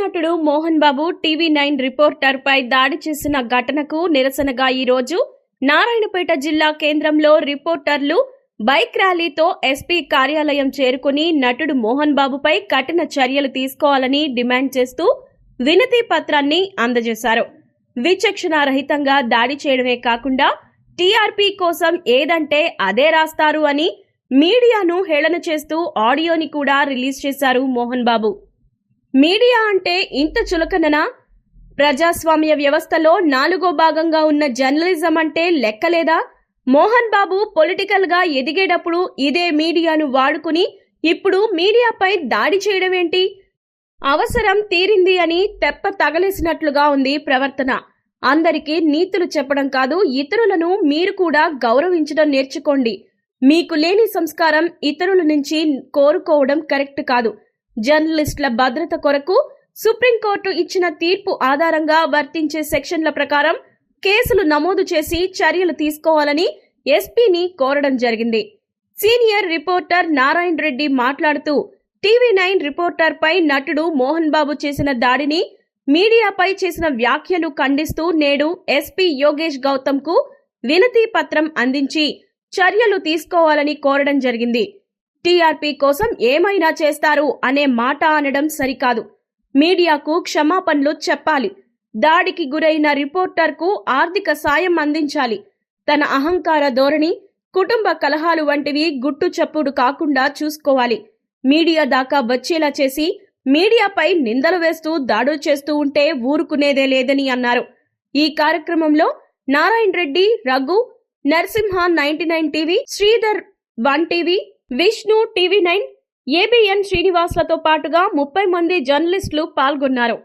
నటుడు Mohan Babu TV nine రిపోర్టర్పై దాడి చేసిన ఘటనకు నిరసనగా ఈరోజు నారాయణపేట జిల్లా కేంద్రంలో రిపోర్టర్లు బైక్ ర్యాలీతో ఎస్పీ కార్యాలయం చేరుకుని నటుడు మోహన్ బాబుపై కఠిన చర్యలు తీసుకోవాలని డిమాండ్ చేస్తూ వినతి పత్రాన్ని అందజేశారు. విచక్షణారహితంగా దాడి చేయడమే కాకుండా టీఆర్పీ కోసం ఏదంటే అదే రాస్తారు అని మీడియాను హేళన చేస్తూ ఆడియోని కూడా రిలీజ్ చేశారు మోహన్ బాబు. మీడియా అంటే ఇంత చులకననా? ప్రజాస్వామ్య వ్యవస్థలో నాలుగో భాగంగా ఉన్న జర్నలిజం అంటే లెక్కలేదా? మోహన్ బాబు పొలిటికల్గా ఎదిగేటప్పుడు ఇదే మీడియాను వాడుకుని ఇప్పుడు మీడియాపై దాడి చేయడం ఏంటి అవసరం తీరింది అని తెప్ప తగలేసినట్లుగా ఉంది ప్రవర్తన. అందరికీ నీతులు చెప్పడం కాదు ఇతరులను మీరు కూడా గౌరవించడం నేర్చుకోండి. మీకు లేని సంస్కారం ఇతరుల నుంచి కోరుకోవడం కరెక్ట్ కాదు. జర్నలిస్టుల భద్రత కొరకు సుప్రీంకోర్టు ఇచ్చిన తీర్పు ఆధారంగా వర్తించే సెక్షన్ల ప్రకారం కేసులు నమోదు చేసి చర్యలు తీసుకోవాలని ఎస్పీని కోరడం జరిగింది. సీనియర్ రిపోర్టర్ నారాయణ రెడ్డి మాట్లాడుతూ టీవీ నైన్ రిపోర్టర్ పై నటుడు మోహన్ బాబు చేసిన దాడిని మీడియాపై చేసిన వ్యాఖ్యలు ఖండిస్తూ నేడు ఎస్పీ యోగేష్ గౌతమ్కు వినతి పత్రం అందించి చర్యలు తీసుకోవాలని కోరడం జరిగింది. టీఆర్పీ కోసం ఏమైనా చేస్తారు అనే మాట అనడం సరికాదు. మీడియాకు క్షమాపణలు చెప్పాలి. దాడికి గురైన రిపోర్టర్కు ఆర్థిక సాయం అందించాలి. తన అహంకార ధోరణి కుటుంబ కలహాలు వంటివి గుట్టు చప్పుడు కాకుండా చూసుకోవాలి. మీడియా దాకా వచ్చేలా చేసి మీడియాపై నిందలు వేస్తూ దాడులు చేస్తూ ఉంటే ఊరుకునేదే లేదని అన్నారు. ఈ కార్యక్రమంలో Narayana Reddy Raghu Narasimha ninety nine TV Sridhar one TV Vishnu TV nine ABN శ్రీనివాస్లతో పాటుగా ముప్పై మంది జర్నలిస్టులు పాల్గొన్నారు.